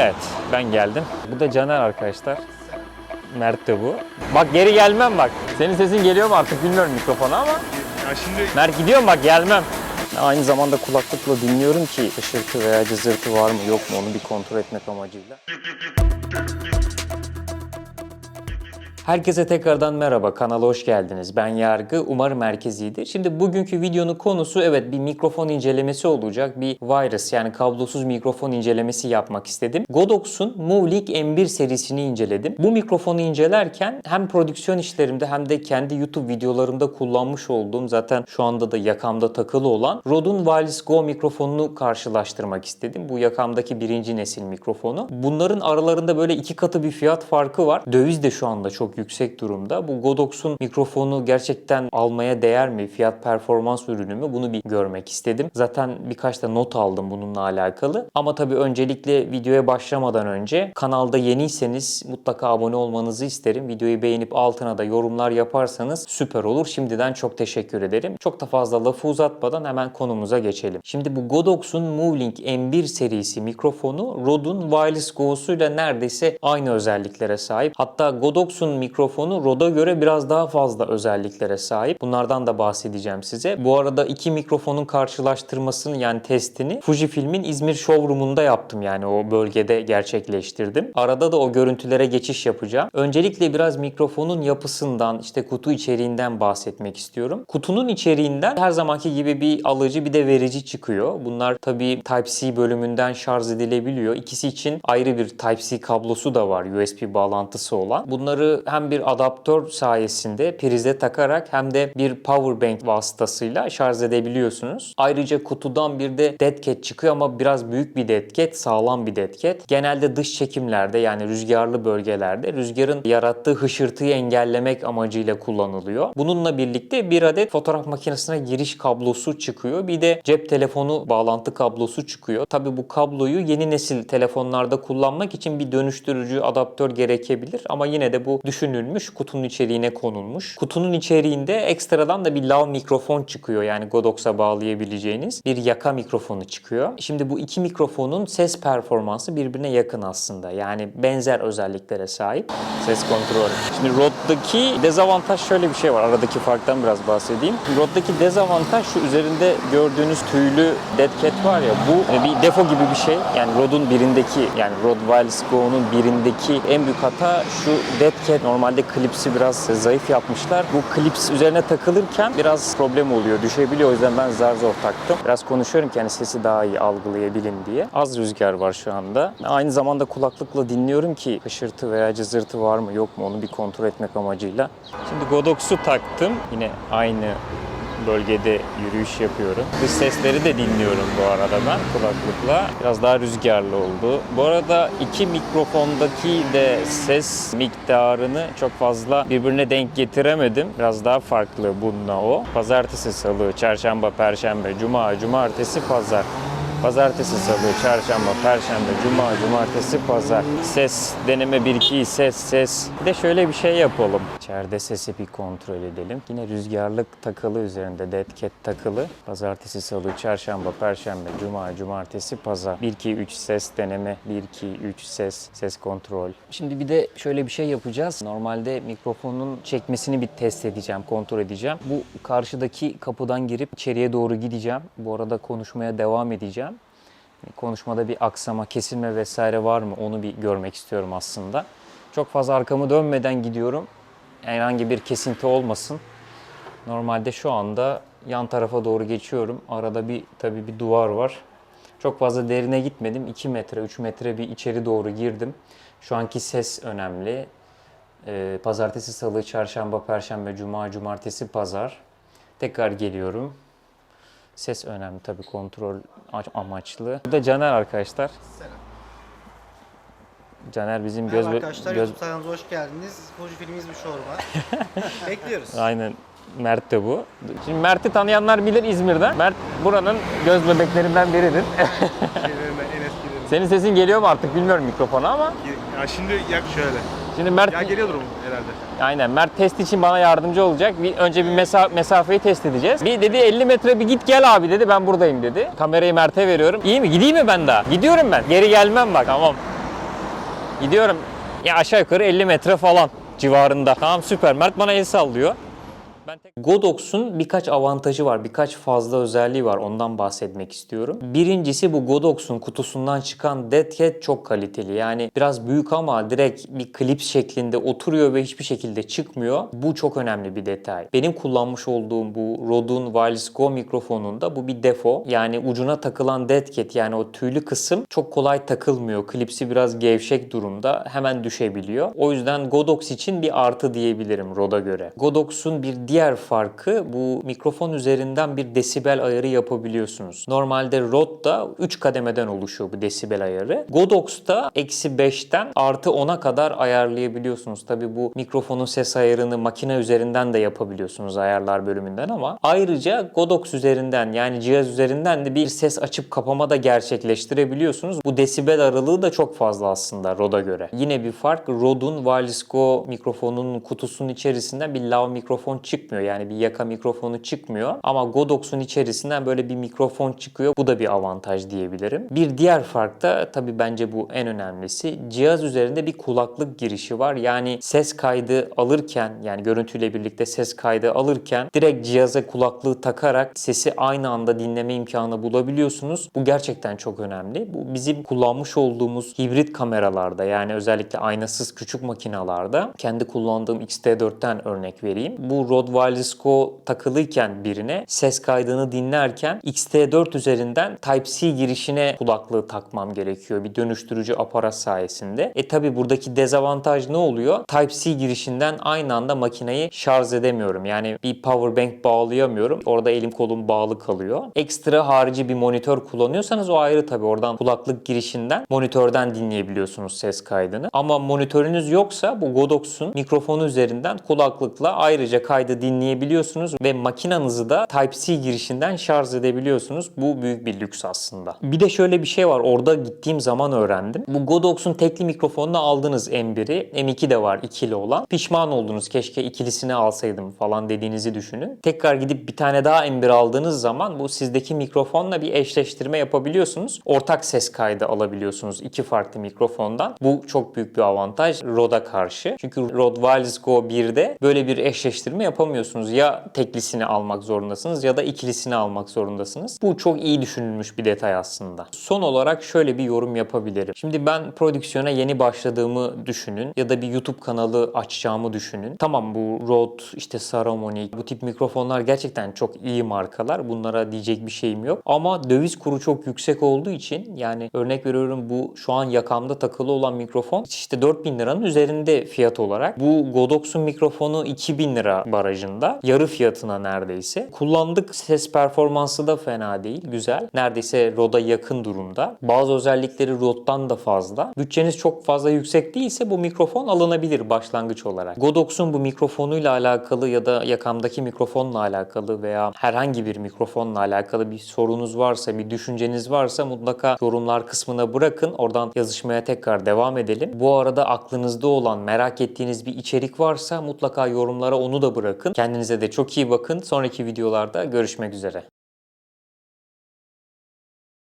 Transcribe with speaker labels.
Speaker 1: Evet, ben geldim. Bu da Caner arkadaşlar. Mert de bu. Bak geri gelmem bak. Senin sesin geliyor mu artık bilmiyorum mikrofona ama.
Speaker 2: Ya şimdi
Speaker 1: Mert gidiyorum bak gelmem. Aynı zamanda kulaklıkla dinliyorum ki ışırtı veya cızırtı var mı yok mu onu bir kontrol etmek amacıyla. Herkese tekrardan merhaba, kanala hoş geldiniz. Ben Yargı, umarım merkezidir. Şimdi bugünkü videonun konusu evet bir mikrofon incelemesi olacak. Bir virus yani kablosuz mikrofon incelemesi yapmak istedim. Godox'un Movlink M1 serisini inceledim. Bu mikrofonu incelerken hem prodüksiyon işlerimde hem de kendi YouTube videolarımda kullanmış olduğum zaten şu anda da yakamda takılı olan Rode'un Wireless Go mikrofonunu karşılaştırmak istedim. Bu yakamdaki birinci nesil mikrofonu. Bunların aralarında böyle iki katı bir fiyat farkı var. Döviz de şu anda çok yüksek durumda. Bu Godox'un mikrofonu gerçekten almaya değer mi? Fiyat performans ürünü mü? Bunu bir görmek istedim. Zaten birkaç da not aldım bununla alakalı. Ama tabii öncelikle videoya başlamadan önce kanalda yeniyseniz mutlaka abone olmanızı isterim. Videoyu beğenip altına da yorumlar yaparsanız süper olur. Şimdiden çok teşekkür ederim. Çok da fazla lafı uzatmadan hemen konumuza geçelim. Şimdi bu Godox'un Movlink M1 serisi mikrofonu Rode'un Wireless Go'suyla neredeyse aynı özelliklere sahip. Hatta Godox'un mikrofonu Rode'a göre biraz daha fazla özelliklere sahip. Bunlardan da bahsedeceğim size. Bu arada iki mikrofonun karşılaştırmasını yani testini Fujifilm'in İzmir showroom'unda yaptım yani o bölgede gerçekleştirdim. Arada da o görüntülere geçiş yapacağım. Öncelikle biraz mikrofonun yapısından, işte kutu içeriğinden bahsetmek istiyorum. Kutunun içeriğinden her zamanki gibi bir alıcı bir de verici çıkıyor. Bunlar tabii Type-C bölümünden şarj edilebiliyor. İkisi için ayrı bir Type-C kablosu da var USB bağlantısı olan. Bunları hem bir adaptör sayesinde prize takarak hem de bir power bank vasıtasıyla şarj edebiliyorsunuz. Ayrıca kutudan bir de dead cat çıkıyor ama biraz büyük bir dead cat, sağlam bir dead cat. Genelde dış çekimlerde yani rüzgarlı bölgelerde rüzgarın yarattığı hışırtıyı engellemek amacıyla kullanılıyor. Bununla birlikte bir adet fotoğraf makinesine giriş kablosu çıkıyor. Bir de cep telefonu bağlantı kablosu çıkıyor. Tabi bu kabloyu yeni nesil telefonlarda kullanmak için bir dönüştürücü adaptör gerekebilir ama yine de bu düşünülmüş, kutunun içeriğine konulmuş. Kutunun içeriğinde ekstradan da bir lav mikrofon çıkıyor. Yani Godox'a bağlayabileceğiniz bir yaka mikrofonu çıkıyor. Şimdi bu iki mikrofonun ses performansı birbirine yakın aslında. Yani benzer özelliklere sahip. Ses kontrol. Şimdi Rode'daki dezavantaj şöyle bir şey var. Aradaki farktan biraz bahsedeyim. Rode'daki dezavantaj şu üzerinde gördüğünüz tüylü dead cat var ya bu e, bir defo gibi bir şey. Yani Rode'un birindeki yani Rode Wireless Go'nun birindeki en büyük hata şu dead cat normalde klipsi biraz zayıf yapmışlar. Bu klips üzerine takılırken biraz problem oluyor, düşebiliyor. O yüzden ben zar zor taktım. Biraz konuşuyorum ki hani sesi daha iyi algılayabilin diye. Az rüzgar var şu anda. Aynı zamanda kulaklıkla dinliyorum ki hışırtı veya cızırtı var mı yok mu onu bir kontrol etmek amacıyla. Şimdi Godox'u taktım. Yine aynı bölgede yürüyüş yapıyorum. Dış sesleri de dinliyorum bu arada ben kulaklıkla. Biraz daha rüzgarlı oldu. Bu arada iki mikrofondaki de ses miktarını çok fazla birbirine denk getiremedim. Biraz daha farklı bununla o. Pazartesi, salı, çarşamba, perşembe, cuma, cumartesi, pazar. Pazartesi, salı, çarşamba, perşembe, cuma, cumartesi, pazar. Ses deneme 1-2 ses ses. Bir de şöyle bir şey yapalım. İçeride sesi bir kontrol edelim. Yine rüzgarlık takılı üzerinde dead cat takılı. Pazartesi, salı, çarşamba, perşembe, cuma, cumartesi, pazar. 1-2-3 ses deneme 1-2-3 ses ses kontrol. Şimdi bir de şöyle bir şey yapacağız. Normalde mikrofonun çekmesini bir test edeceğim, kontrol edeceğim. Bu karşıdaki kapıdan girip içeriye doğru gideceğim. Bu arada konuşmaya devam edeceğim. Konuşmada bir aksama, kesilme vesaire var mı onu bir görmek istiyorum aslında. Çok fazla arkamı dönmeden gidiyorum. Herhangi bir kesinti olmasın. Normalde şu anda yan tarafa doğru geçiyorum. Arada bir tabii bir duvar var. Çok fazla derine gitmedim. 2 metre, 3 metre bir içeri doğru girdim. Şu anki ses önemli. Ee, pazartesi, salı, çarşamba, perşembe, cuma, cumartesi, pazar. Tekrar geliyorum. Ses önemli tabii kontrol amaçlı. Bu da Caner arkadaşlar. Caner bizim göz
Speaker 3: Merhaba arkadaşlar,
Speaker 1: göz
Speaker 3: YouTube kanalımıza hoş geldiniz. Fuji filmimiz bir var. Bekliyoruz.
Speaker 1: aynen Mert de bu. Şimdi Mert'i tanıyanlar bilir İzmir'den. Mert buranın göz bebeklerinden biridir.
Speaker 2: şeylerim ben en eskilerim.
Speaker 1: Senin sesin geliyor mu artık bilmiyorum mikrofona ama.
Speaker 2: Ya şimdi yak şöyle.
Speaker 1: Şimdi Mert
Speaker 2: Ya geliyordur mu herhalde?
Speaker 1: aynen Mert test için bana yardımcı olacak. Bir önce bir mesa- mesafeyi test edeceğiz. Bir dedi 50 metre bir git gel abi dedi. Ben buradayım dedi. Kamerayı Mert'e veriyorum. İyi mi? Gideyim mi ben daha? Gidiyorum ben. Geri gelmem bak. Tamam. Gidiyorum. Ya aşağı yukarı 50 metre falan civarında. Tamam süper. Mert bana el sallıyor. Godox'un birkaç avantajı var, birkaç fazla özelliği var. Ondan bahsetmek istiyorum. Birincisi bu Godox'un kutusundan çıkan Dead çok kaliteli. Yani biraz büyük ama direkt bir klips şeklinde oturuyor ve hiçbir şekilde çıkmıyor. Bu çok önemli bir detay. Benim kullanmış olduğum bu Rode'un Wireless Go mikrofonunda bu bir defo. Yani ucuna takılan Dead yani o tüylü kısım çok kolay takılmıyor. Klipsi biraz gevşek durumda. Hemen düşebiliyor. O yüzden Godox için bir artı diyebilirim Rode'a göre. Godox'un bir diğer farkı bu mikrofon üzerinden bir desibel ayarı yapabiliyorsunuz. Normalde Rode'da 3 kademeden oluşuyor bu desibel ayarı. Godox'ta eksi 5'ten artı 10'a kadar ayarlayabiliyorsunuz. Tabi bu mikrofonun ses ayarını makine üzerinden de yapabiliyorsunuz ayarlar bölümünden ama ayrıca Godox üzerinden yani cihaz üzerinden de bir ses açıp kapama da gerçekleştirebiliyorsunuz. Bu desibel aralığı da çok fazla aslında Rode'a göre. Yine bir fark Rode'un Wireless Go mikrofonunun kutusunun içerisinden bir lav mikrofon çıkmıyor. Yani bir yaka mikrofonu çıkmıyor. Ama Godox'un içerisinden böyle bir mikrofon çıkıyor. Bu da bir avantaj diyebilirim. Bir diğer fark da tabii bence bu en önemlisi. Cihaz üzerinde bir kulaklık girişi var. Yani ses kaydı alırken yani görüntüyle birlikte ses kaydı alırken direkt cihaza kulaklığı takarak sesi aynı anda dinleme imkanı bulabiliyorsunuz. Bu gerçekten çok önemli. Bu bizim kullanmış olduğumuz hibrit kameralarda yani özellikle aynasız küçük makinalarda kendi kullandığım X-T4'ten örnek vereyim. Bu Rode Go takılıyken birine ses kaydını dinlerken X-T4 üzerinden Type-C girişine kulaklığı takmam gerekiyor bir dönüştürücü aparat sayesinde. E tabi buradaki dezavantaj ne oluyor? Type-C girişinden aynı anda makineyi şarj edemiyorum. Yani bir power bank bağlayamıyorum. Orada elim kolum bağlı kalıyor. Ekstra harici bir monitör kullanıyorsanız o ayrı tabi. Oradan kulaklık girişinden monitörden dinleyebiliyorsunuz ses kaydını. Ama monitörünüz yoksa bu Godox'un mikrofonu üzerinden kulaklıkla ayrıca kaydı dinleyebiliyorsunuz ve makinanızı da Type-C girişinden şarj edebiliyorsunuz. Bu büyük bir lüks aslında. Bir de şöyle bir şey var. Orada gittiğim zaman öğrendim. Bu Godox'un tekli mikrofonunu aldınız M1'i. M2 de var ikili olan. Pişman oldunuz keşke ikilisini alsaydım falan dediğinizi düşünün. Tekrar gidip bir tane daha M1 aldığınız zaman bu sizdeki mikrofonla bir eşleştirme yapabiliyorsunuz. Ortak ses kaydı alabiliyorsunuz iki farklı mikrofondan. Bu çok büyük bir avantaj Rode'a karşı. Çünkü Rode Wireless Go 1'de böyle bir eşleştirme yapamıyorsunuz. Ya teklisini almak zorundasınız ya da ikilisini almak zorundasınız. Bu çok iyi düşünülmüş bir detay aslında. Son olarak şöyle bir yorum yapabilirim. Şimdi ben prodüksiyona yeni başladığımı düşünün ya da bir YouTube kanalı açacağımı düşünün. Tamam bu Rode, işte Saramonic bu tip mikrofonlar gerçekten çok iyi markalar. Bunlara diyecek bir şeyim yok. Ama döviz kuru çok yüksek olduğu için yani örnek veriyorum bu şu an yakamda takılı olan mikrofon işte 4000 liranın üzerinde fiyat olarak. Bu Godox'un mikrofonu 2000 lira barajında. Yarı fiyatına neredeyse. Kullandık ses performansı da fena değil. Güzel. Neredeyse Rode'a yakın durumda. Bazı özellikleri Rode'dan da fazla. Bütçeniz çok fazla yüksek değilse bu mikrofon alınabilir başlangıç olarak. Godox'un bu mikrofonuyla alakalı ya da yakamdaki mikrofonla alakalı veya herhangi bir mikrofonla alakalı bir sorunuz varsa, bir düşünceniz varsa mutlaka yorumlar kısmına bırakın. Oradan yazışmaya tekrar devam edelim. Bu arada aklınızda olan, merak ettiğiniz bir içerik varsa mutlaka yorumlara onu da bırakın. Kendinize de çok iyi bakın. Sonraki videolarda görüşmek üzere.